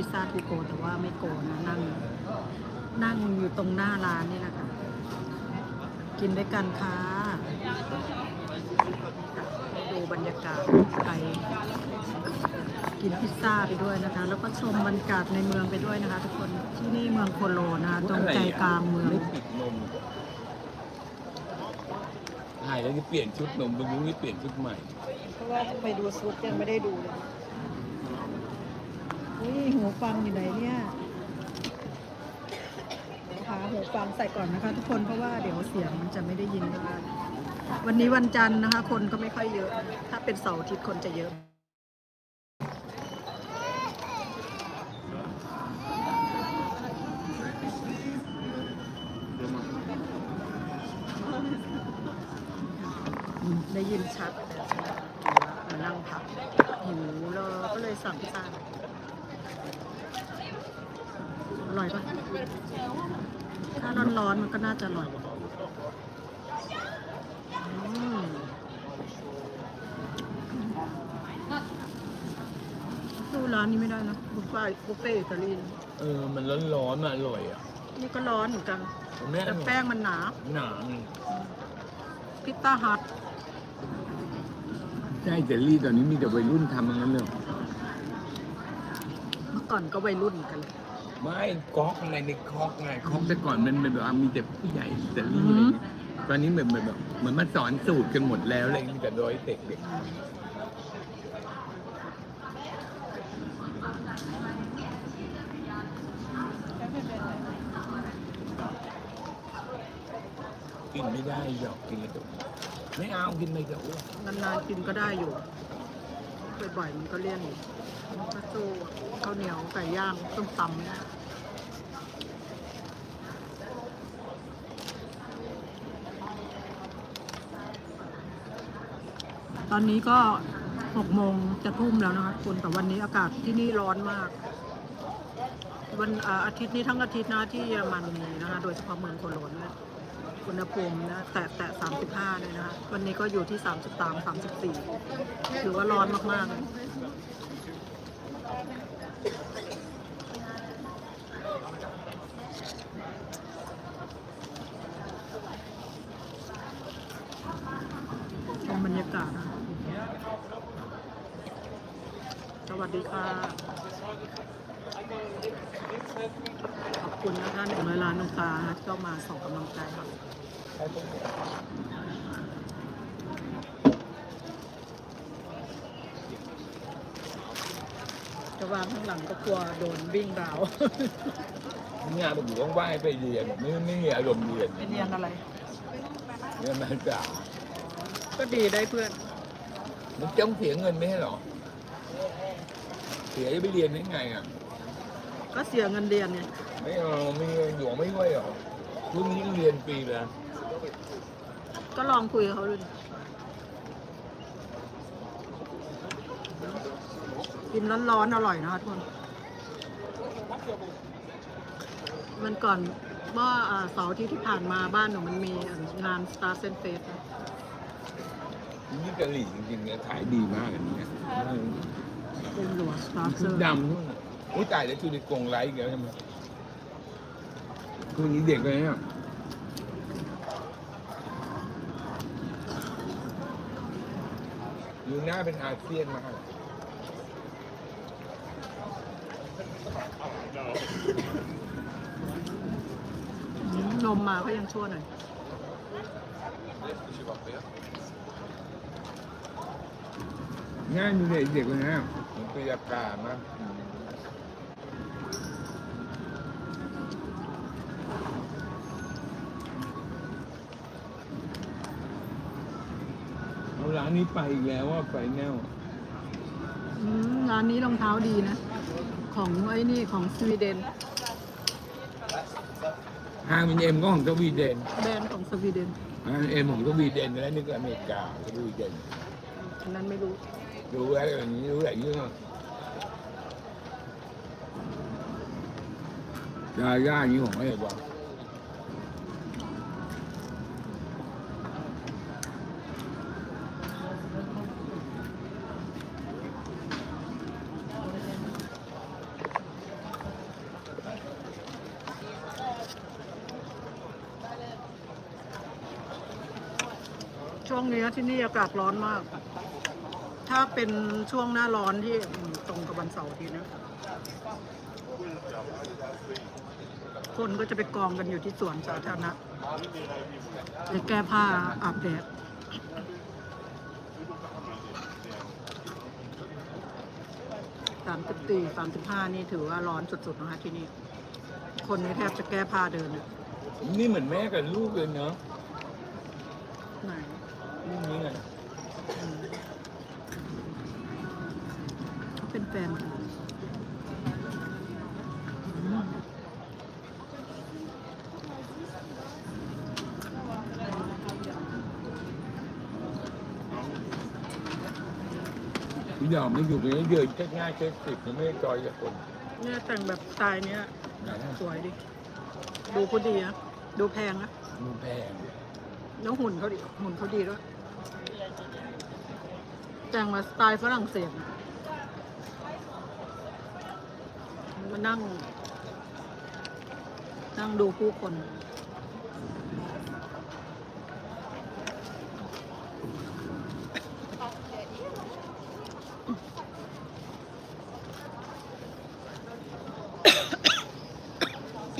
พิซซ่าทูโกแต่ว่าไม่โกนะนั่ง นั่งอยู่ตรงหน้าร้านนี่นะคะกินด้วยกันค่ะดูบรรยากาศไปกินพิซซ่าไปด้วยนะคะ แล้วก็ชมบรรยากาศในเมืองไปด้วยนะคะ ทุกคนที่นี่เมืองโคโลนะคะตรงใจกลางเมืองไม่ปิดนมถ่ายแล้วจะเปลี่ยนชุดนมตรงนี้เปลี่ยนชุดใหม่ เพราะว่าไปดูซุดยังไม่ได้ดูเลยอุ้ย หูฟังอยู่ไหนเนี่ยหาหูฟังใส่ก่อนนะคะ ทุกคนเพราะว่าเดี๋ยวเสียงมันจะไม่ได้ยินได้วันนี้วันจันทร์นะคะ คนก็ไม่ค่อยเยอะ ถ้าเป็นเสาร์อาทิตย์คนจะเยอะได้ยินชัดแต่ฉันมานั่งพักหิวเลยก็เลยสั่งพิซซ่าอร่อยปะ ถ้าร้อนๆมันก็น่าจะอร่อยอืมดูร้านนี้ไม่ได้นะบุฟเฟ่ต์บุฟเฟ่ต์อิตาลีนะเออ มันร้อนๆมันอร่อยอะนี่ก็ร้อนเหมือนกันแม่แต่แป้งมันหนาหนามันพิซซ่าฮัทใช่เจลลี่ตอนนี้มีแต่วัยรุ่นทำทั้งนั้นเลย เมื่อก่อนก็วัยรุ่นเหมือนกันเลย ไม่ก๊อกอะไรในคอกไงคอกแต่ก่อนมันเป็นแบบว่ามีแต่ผู้ใหญ่เจลลี่อะไรเงี้ยตอนนี้เหมือนแบบเหมือนมันสอนสูตรกันหมดแล้วอะไรมีแต่ร้อยเด็กเด็กกินไม่ได้หยอกกินเลยไม่เอากินไม่จะอ้วกนานๆกินก็ได้อยู่ บ่อยๆมันก็เลี่ยนอยู่ก็สู้ข้าวเหนียวไก่ย่างต้มตำเนี่ยตอนนี้ก็หกโมงจะทุ่มแล้วนะคะคุณแต่วันนี้อากาศที่นี่ร้อนมาก วันอาทิตย์นี้ทั้งอาทิตย์นะที่เยอรมนีนะคะ โดยเฉพาะเมืองโคโลนเนี่ย อุณหภูมินะแตะแตะ35 เลยนะคะ วันนี้ก็อยู่ที่ 33 34 ถือว่าร้อนมาก ๆ เลยชมบรรยากาศนะสวัสดีค่ะ ขอบคุณนะคะหนึ่งร้อยล้านน้องตานะที่เข้ามาส่งกำลังใจค่ะ จะวางข้างหลังก็กลัวโดนวิ่งราวงานผมอยู่ว่างๆไปเรียนไม่ไม่มีอารมณ์เรียนไปเรียนอะไรเรียนมาศึกษาก็ดีได้เพื่อน มันต้องเสียเงินไม่ใช่หรอ เสียจะไปเรียนได้ไงอะ ก็เสียเงินเรียนเนี่ย ไม่เอาไม่หลวงไม่ไหวหรอพรุ่งนี้เรียนฟรีเลย ก็ลองคุยกับเขาดูดิกินร้อนๆอร่อยนะคะทุกคน มันก่อนเมื่ออ่าเสาร์อาที่ที่ผ่านมาบ้านหนูมันมีงาน Star Sen Fest นะนี่กะหรี่จริงๆเนี่ยขายดีมากอันนี้เนี่ยเป็นหลวง Star ชุด Sen ดำนู่นน่ะอุ้ยตายแล้วชุดในกรงไลท์อีกแล้วใช่ไหมคืนนี้เด็กเลยเนี่ย อยู่หน้าเป็นอาเซียนมากนมมาก็ยังชั่วหน่อย ง่ายมีเด็กเด็กเลยนะมันปียากามาก ร้านนี้ไปอีกแล้วว่าไปแนวอืมร้านนี้รองเท้าดีนะ ของไอ้นี่ของสวีเดน ห้างเป็นเอ็มก็ของสวีเดนแบรนด์ของสวีเดนห้างเอ็มของสวีเดนแล้วนี่ก็อเมริกาสวีเดนอันนั้นไม่รู้ ดูอะไรแบบนี้ดูอะไรเยอะยาย่านี้ของอะไรวะ ช่วงนี้ที่นี่อากาศร้อนมาก ถ้าเป็นช่วงหน้าร้อนที่อืมตรงกับวันเสาร์อาทีนะคนก็จะไปกองกันอยู่ที่สวนสาธารณะไปแก้ผ้าอาบแดดสามสิบสี่สามสิบห้านี่ถือว่าร้อนสุดๆนะคะที่นี่ คนนี้แทบจะแก้ผ้าเดินอะนี่เหมือนแม่กับลูกเลยเนาะไหน นี่นี่ไงอืมเขาเป็นแฟนกันอืมพี่ยอมไม่อยู่เลยเดินแค่ง่ายแค่สิบยังไม่ได้จอยกับคนเนี่ยแต่งแบบสไตล์เนี้ย ไหนอะสวยดิ ดูเขาดีนะ ดูแพงนะ มันแพง แล้วหุ่นเขาดีหุ่นเขาดีด้วย แต่งมาสไตล์ฝรั่งเศสอะมานั่ง นั่งดูผู้คน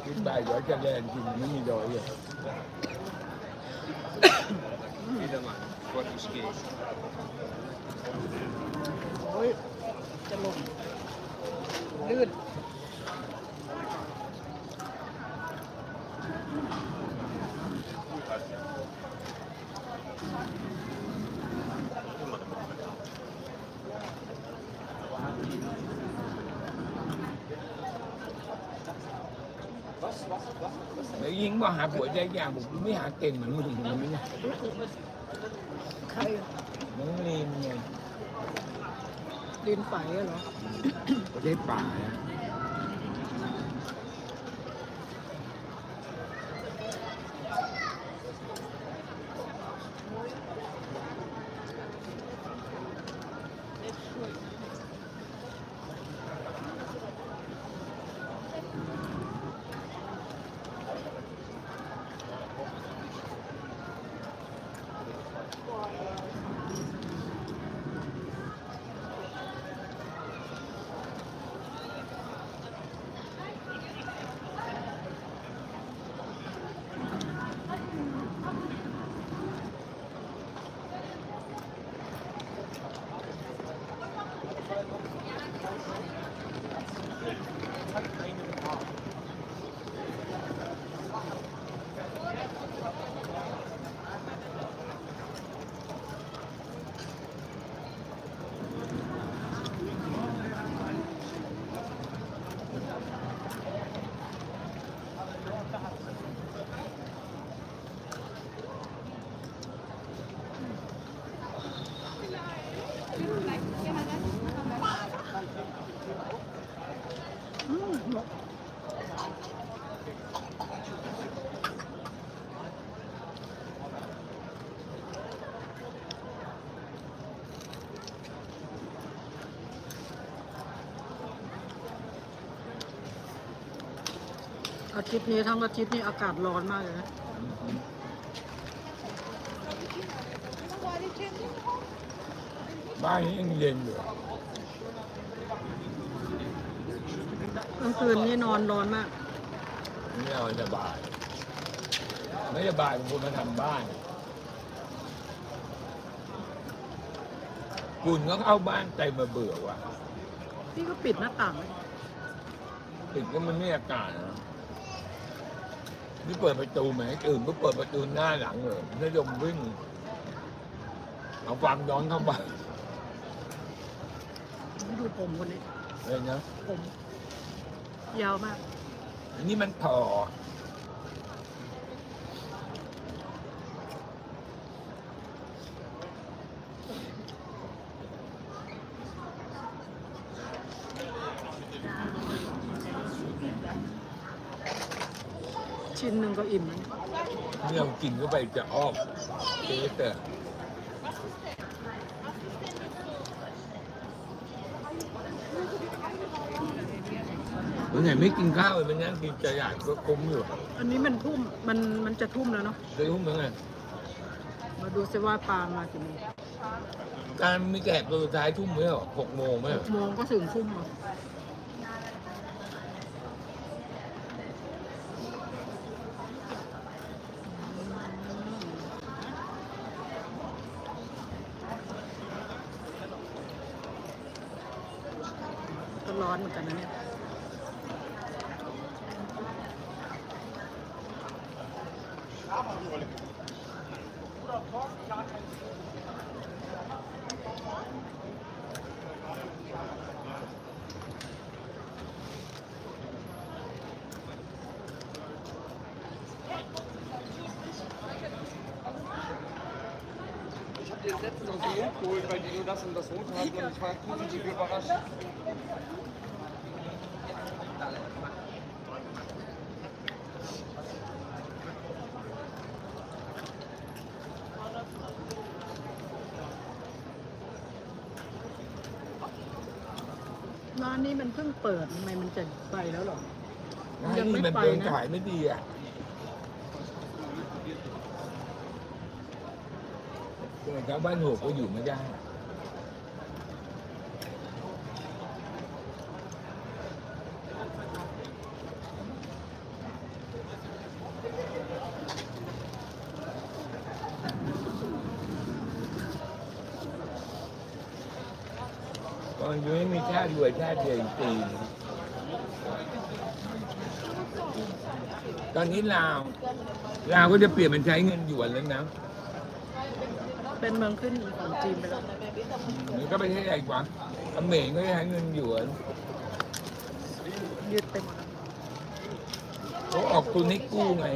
คิดไปเดี๋ยวจะแลนจริงไม่มีดอยเลยโอ้ย จะลงลื่น แล้วยิงว่า หาผัวได้ยากผมไม่หาเก่งเหมือนมึงมึงไม่ไงใครอะน้องลีนไงดินไฝอะเหรอประเทศป่านะ อืม อาทิตย์นี้ทั้งอาทิตย์นี้อากาศร้อนมากเลยนะ บ้านนี้ยังเย็นอยู่กลางคืนนี่นอนร้อนมากไม่เอาสบายไม่สบายผมควรมาทำบ้านกุนก็เข้าบ้านใจมาเบื่อว่ะ พี่ก็ปิดหน้าต่างไว้ ติดก็มันไม่อากาศนะ นี่เปิดประตูไหมอื่นก็เปิดประตูหน้าหลังเลยนิยมวิ่ง เอาฟังย้อนเข้าไปดูผมคนนี้เลยนะผมยาวมาก อันนี้มันพอ ชิ้นหนึ่งก็ อิ่มแล้วเนี่ยเมื่อกินเข้าไปจะออกเทสอะวันไหนไม่กินข้าวเลยมันนั่งกินจะอยากก็คุ้มอยู่อันนี้มันทุ่มมันมันจะทุ่มแล้วเนาะจะคุ้มเหมือนไงมาดูซิว่าปลามากี่โมงการมีแขกตัวสุดท้ายทุ่มไหมเหรอหกโมงไหมหกโมงก็ถึงทุ่มอะ เหมือนกันนะเนี่ย Ich habe dir letztens aus dem Mund geholt, weil die nur das und das Rot hatten und ich war positiv überrascht. ร้านนี้มันเพิ่งเปิดทำไมมันจะไปแล้วเหรอยัยังงไม่ไม่ไปไปนะ ขายไม่ดีอะแต่ชาวบ้านหัวก็อยู่ไม่ได้ 18 ตอนนี้ลาว ลาวก็จะเปลี่ยนเป็นใช้เงินหยวนแล้วนะ เป็นเมืองขึ้นของจีนไปแล้วมันก็ไปใช้ใหญ่กว่าอเมริกาก็ใช้เงินหยวนยึดไปหมเขาออกตุนให้กู้ไง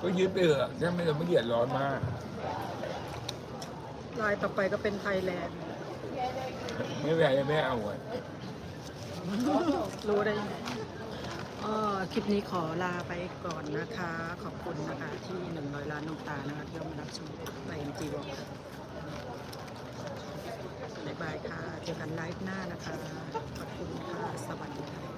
ก็ยืดไปเถอะใช่ไหมเราไม่เดือดร้อนมาก ลายต่อไปก็เป็นไทยแลนด์ ไม่เป็นไรไม่เอาอะรู้ได้ยังไงอ๋อคลิปนี้ขอลาไปก่อนนะคะ ขอบคุณนะคะที่หนึ่งร้อยล้านน้ำตานะคะที่มารับชมไปเอ็มจีบอกบ๊ายบายค่ะ เจอกันไลฟ์หน้านะคะ ขอบคุณค่ะ สวัสดีค่ะ